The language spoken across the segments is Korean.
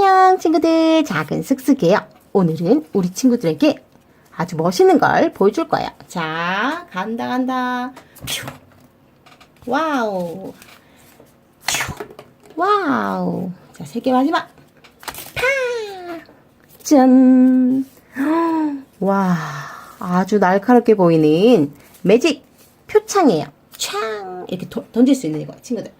안녕 친구들. 작은 슥슥이에요. 오늘은 우리 친구들에게 아주 멋있는 걸 보여줄 거예요. 자 간다 간다. 퓨. 와우. 퓨. 와우. 자 세 개 마지막 파짠와 아주 날카롭게 보이는 매직 표창이에요. 창 이렇게 도- 던질 수 있는 이거 친구들. 자,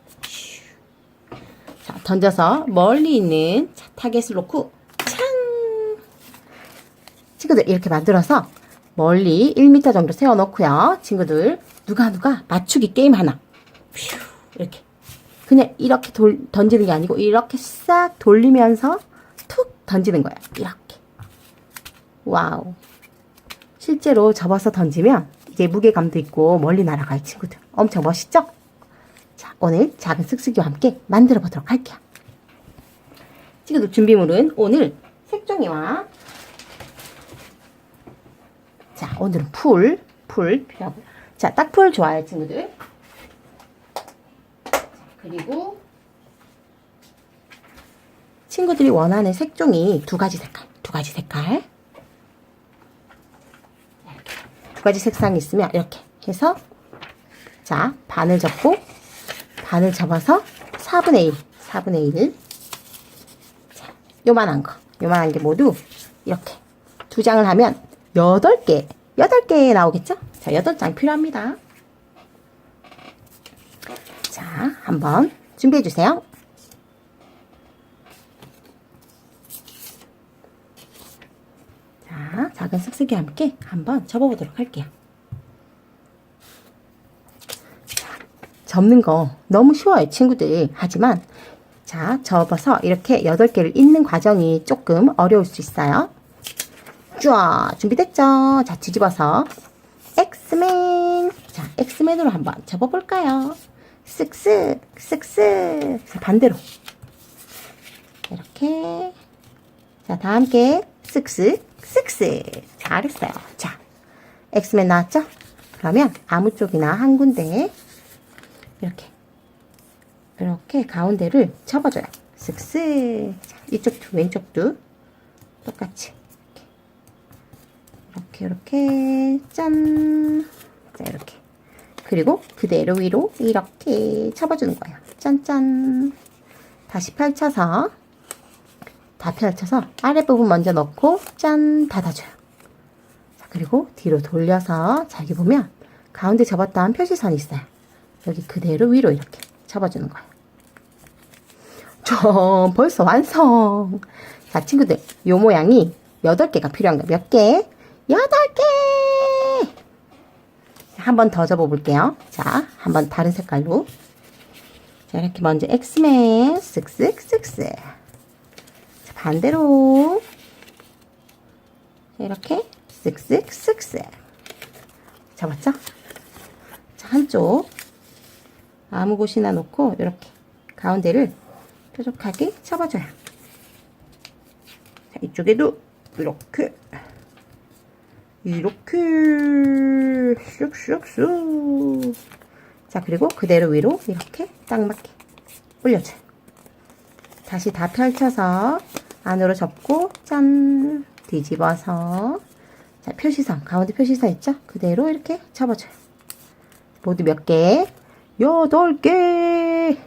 던져서 멀리 있는 자, 타겟을 놓고 창! 친구들 이렇게 만들어서 멀리 1m 정도 세워 놓고요. 친구들 누가 누가 맞추기 게임 하나. 퓨, 이렇게. 그냥 이렇게 돌, 던지는 게 아니고 이렇게 싹 돌리면서 툭 던지는 거예요. 이렇게. 와우. 실제로 접어서 던지면 이제 무게감도 있고 멀리 날아가요, 친구들. 엄청 멋있죠? 자, 오늘 작은 쓱쓱이와 함께 만들어 보도록 할게요. 친구들 준비물은 오늘 색종이와 자, 오늘은 풀, 풀 필요하고. 자, 딱풀 좋아요, 친구들. 자, 그리고 친구들이 원하는 색종이 두 가지 색깔, 두 가지 색깔. 두 가지 색상이 있으면 이렇게 해서 자, 반을 접고 반을 접어서 4분의 1, 4분의 1. 자, 요만한 거, 요만한 게 모두 이렇게 두 장을 하면 8개, 8개 나오겠죠? 자, 8장 필요합니다. 자, 한번 준비해 주세요. 자, 작은 쓱쓱이와 함께 한번 접어보도록 할게요. 접는 거 너무 쉬워요, 친구들. 하지만, 자, 접어서 이렇게 8개를 잇는 과정이 조금 어려울 수 있어요. 쫙, 준비됐죠? 자, 뒤집어서, 엑스맨. 자, 엑스맨으로 한번 접어볼까요? 쓱쓱, 쓱쓱. 자, 반대로. 이렇게. 자, 다 함께, 쓱쓱, 쓱쓱. 잘했어요. 자, 엑스맨 나왔죠? 그러면 아무 쪽이나 한 군데 이렇게 이렇게 가운데를 접어줘요. 자, 이쪽도 왼쪽도 똑같이 이렇게 이렇게 짠. 자 이렇게 그리고 그대로 위로 이렇게 접어주는 거예요. 짠짠. 다시 펼쳐서 다 펼쳐서 아랫부분 먼저 넣고 짠 닫아줘요. 자 그리고 뒤로 돌려서 자 여기 보면 가운데 접었던 표시선이 있어요. 여기 그대로 위로 이렇게 접어주는 거예요. 저 벌써 완성. 자, 친구들, 요 모양이 8개가 필요한 거예요. 몇 개? 8개! 한 번 더 접어볼게요. 자, 한 번 다른 색깔로. 자, 이렇게 먼저 엑스맨, 쓱쓱, 쓱쓱. 자, 반대로. 이렇게, 쓱쓱, 쓱쓱. 잡았죠? 자, 한쪽. 아무 곳이나 놓고 이렇게 가운데를 뾰족하게 접어줘요. 자, 이쪽에도 이렇게 이렇게 슉슉슉 자 그리고 그대로 위로 이렇게 딱 맞게 올려줘요. 다시 다 펼쳐서 안으로 접고 짠 뒤집어서 자 표시선 가운데 표시선 있죠? 그대로 이렇게 접어줘요. 모두 몇 개? 여덟 개.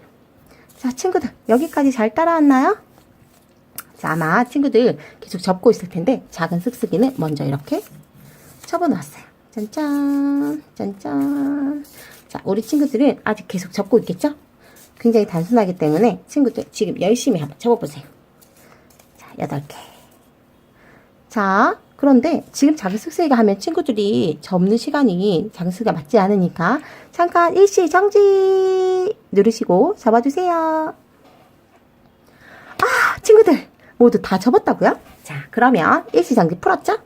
자, 친구들, 여기까지 잘 따라왔나요? 자, 아마 친구들 계속 접고 있을 텐데, 작은 쓱쓱이는 먼저 이렇게 접어 놨어요. 짠짠, 짠짠. 자, 우리 친구들은 아직 계속 접고 있겠죠? 굉장히 단순하기 때문에 친구들 지금 열심히 한번 접어보세요. 자, 여덟 개. 자, 그런데 지금 쓱쓱이가 하면 친구들이 접는 시간이 쓱쓱이가 맞지 않으니까 잠깐 일시 정지 누르시고 접어주세요. 아, 친구들 모두 다 접었다고요? 자, 그러면 일시 정지 풀었죠?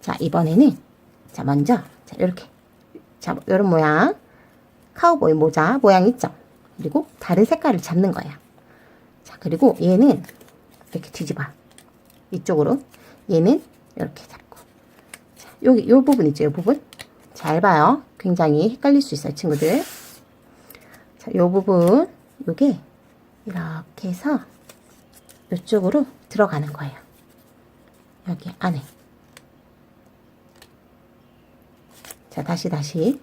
자, 이번에는 자 먼저 자 이렇게 자 이런 모양 카우보이 모자 모양 있죠? 그리고 다른 색깔을 잡는 거예요. 자, 그리고 얘는 이렇게 뒤집어 이쪽으로 얘는 이렇게 잡고 자, 여기 요 부분 있죠? 요 부분 잘 봐요. 굉장히 헷갈릴 수 있어요, 친구들. 자, 요 부분 요게 이렇게 해서 이쪽으로 들어가는 거예요. 여기 안에. 자, 다시, 다시.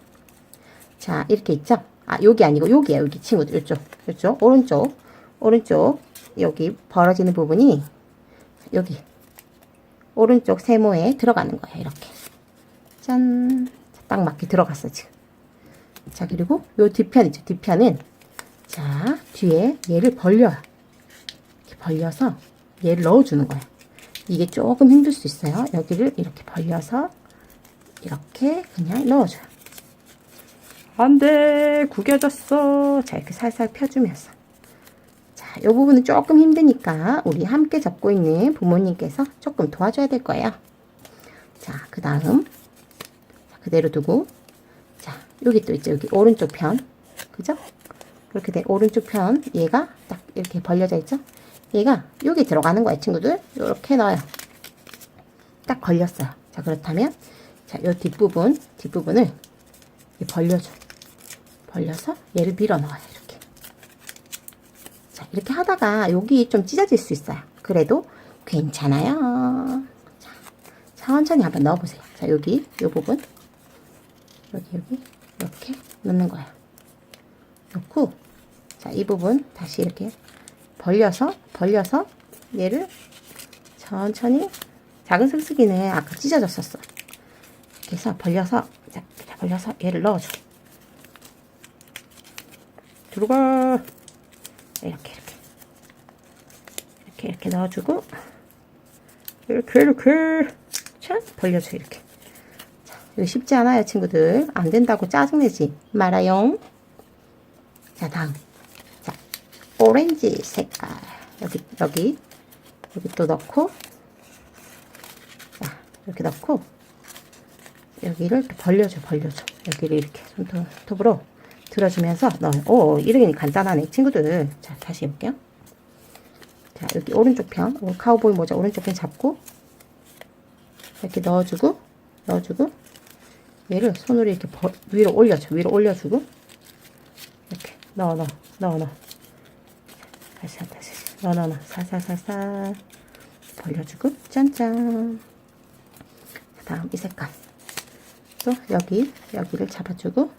자, 이렇게 있죠? 아, 여기 아니고, 여기야, 여기 친구들. 이쪽, 이쪽, 오른쪽, 오른쪽. 여기 벌어지는 부분이, 여기. 오른쪽 세모에 들어가는 거예요, 이렇게. 짠. 딱 맞게 들어갔어, 지금. 자, 그리고 요 뒤편 있죠? 뒤편은, 자, 뒤에 얘를 벌려요. 이렇게 벌려서 얘를 넣어주는 거예요. 이게 조금 힘들 수 있어요. 여기를 이렇게 벌려서 이렇게 그냥 넣어줘요. 안 돼! 구겨졌어. 자, 이렇게 살살 펴주면서. 자, 이 부분은 조금 힘드니까 우리 함께 접고 있는 부모님께서 조금 도와줘야 될 거예요. 자, 그 다음. 그대로 두고. 자, 여기 또 있죠. 여기 오른쪽 편. 그죠? 그렇게 돼. 오른쪽 편. 얘가 딱 이렇게 벌려져 있죠? 얘가 여기 들어가는 거예요, 친구들. 이렇게 넣어요. 딱 걸렸어요. 자, 그렇다면, 자, 요 뒷부분, 뒷부분을 이렇게 벌려줘. 벌려서 얘를 밀어 넣어요, 이렇게. 자, 이렇게 하다가 여기 좀 찢어질 수 있어요. 그래도 괜찮아요. 자, 천천히 한번 넣어보세요. 자, 여기, 요 부분. 여기, 여기, 이렇게 넣는 거예요. 넣고, 자, 이 부분 다시 이렇게 벌려서, 벌려서 얘를 천천히 작은 슥슥이는 아까 찢어졌었어. 이렇게 해서 벌려서, 자, 벌려서 얘를 넣어줘. 들어가. 이렇게, 이렇게. 이렇게, 이렇게 넣어주고, 이렇게, 이렇게. 자, 벌려줘, 이렇게. 자, 이거 쉽지 않아요, 친구들. 안 된다고 짜증내지 말아요. 자, 다음. 자, 오렌지 색깔. 여기, 여기. 여기 또 넣고. 자, 이렇게 넣고. 여기를 또 벌려줘, 벌려줘. 여기를 이렇게 손톱으로 들어주면서 넣어요. 오, 이러니 간단하네. 친구들. 자, 다시 해볼게요. 자, 여기 오른쪽 편. 오, 카우보이 모자 오른쪽 편 잡고. 이렇게 넣어주고, 넣어주고. 얘를 손으로 이렇게 벌- 위로 올려줘. 위로 올려주고. 이렇게 넣어, 넣어, 넣어, 넣어. 다시, 다시. 넣어, 넣어, 넣어. 살살살살. 벌려주고, 짠짠. 다음 이 색깔. 또 여기, 여기를 잡아주고,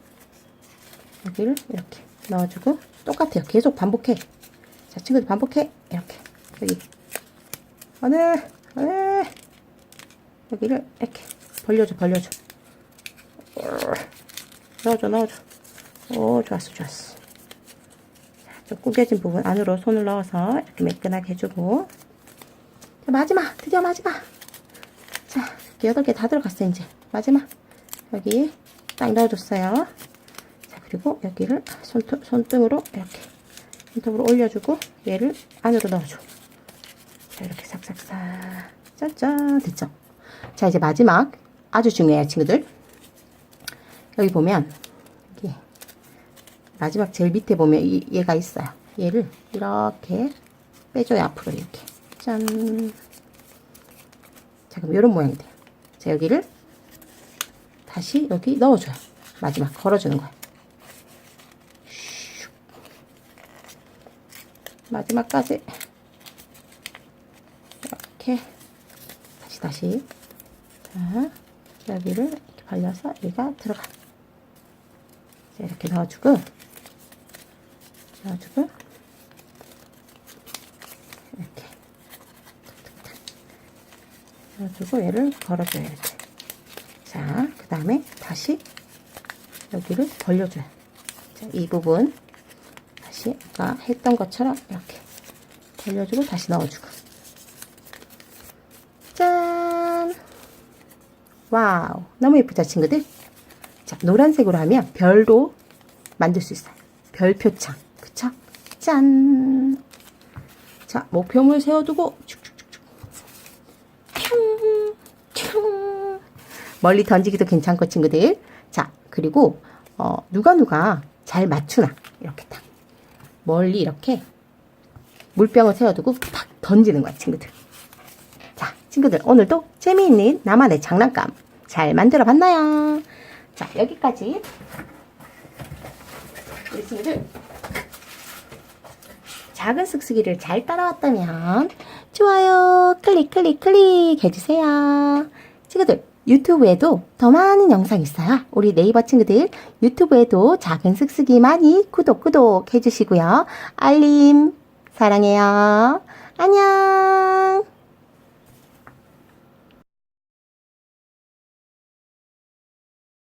여기를 이렇게 넣어주고, 똑같아요. 계속 반복해. 자, 친구들 반복해. 이렇게. 여기. 하늘, 하늘. 여기를 이렇게 벌려줘, 벌려줘. 넣어줘, 넣어줘. 오, 좋았어, 좋았어. 자, 좀 구겨진 부분 안으로 손을 넣어서 이렇게 매끈하게 해주고. 자, 마지막, 드디어 마지막. 자, 이렇게 여덟 개다 들어갔어, 이제. 마지막. 여기 딱 넣어줬어요. 자, 그리고 여기를 손톱, 손등으로 이렇게 손톱으로 올려주고 얘를 안으로 넣어줘. 자, 이렇게 싹싹싹. 짜잔. 됐죠? 자, 이제 마지막. 아주 중요해요, 친구들. 여기 보면, 여기 마지막 제일 밑에 보면 이, 얘가 있어요. 얘를 이렇게 빼줘요, 앞으로 이렇게. 짠. 자, 그럼 이런 모양이 돼요. 자, 여기를 다시 여기 넣어줘요. 마지막 걸어주는 거예요. 마지막까지 이렇게 다시 다시 자, 여기를 이렇게 발려서 여기가 들어가. 자, 이렇게 넣어주고 넣어주고 이렇게 넣어주고 얘를 걸어줘요 이렇게. 자, 그 다음에 다시 여기를 벌려줘요. 자, 이 부분 다시 아까 했던 것처럼 이렇게 벌려주고 다시 넣어주고. 짠! 와우! 너무 예쁘죠, 친구들? 자, 노란색으로 하면 별도 만들 수 있어요. 별표창. 그쵸? 짠! 자, 목표물 세워두고 축축축축. 뿅! 뿅! 멀리 던지기도 괜찮고 친구들. 자, 그리고 어, 누가 누가 잘 맞추나 이렇게 딱 멀리 이렇게 물병을 세워두고 팍 던지는 거야, 친구들. 자, 친구들 오늘도 재미있는 나만의 장난감 잘 만들어 봤나요? 자, 여기까지 우리 친구들 작은 쓱쓱이를 잘 따라왔다면 좋아요 클릭 클릭 클릭 해주세요. 친구들 유튜브에도 더 많은 영상 있어요. 우리 네이버 친구들 유튜브에도 작은 쓱쓱이 많이 구독 구독 해주시고요. 알림 사랑해요. 안녕.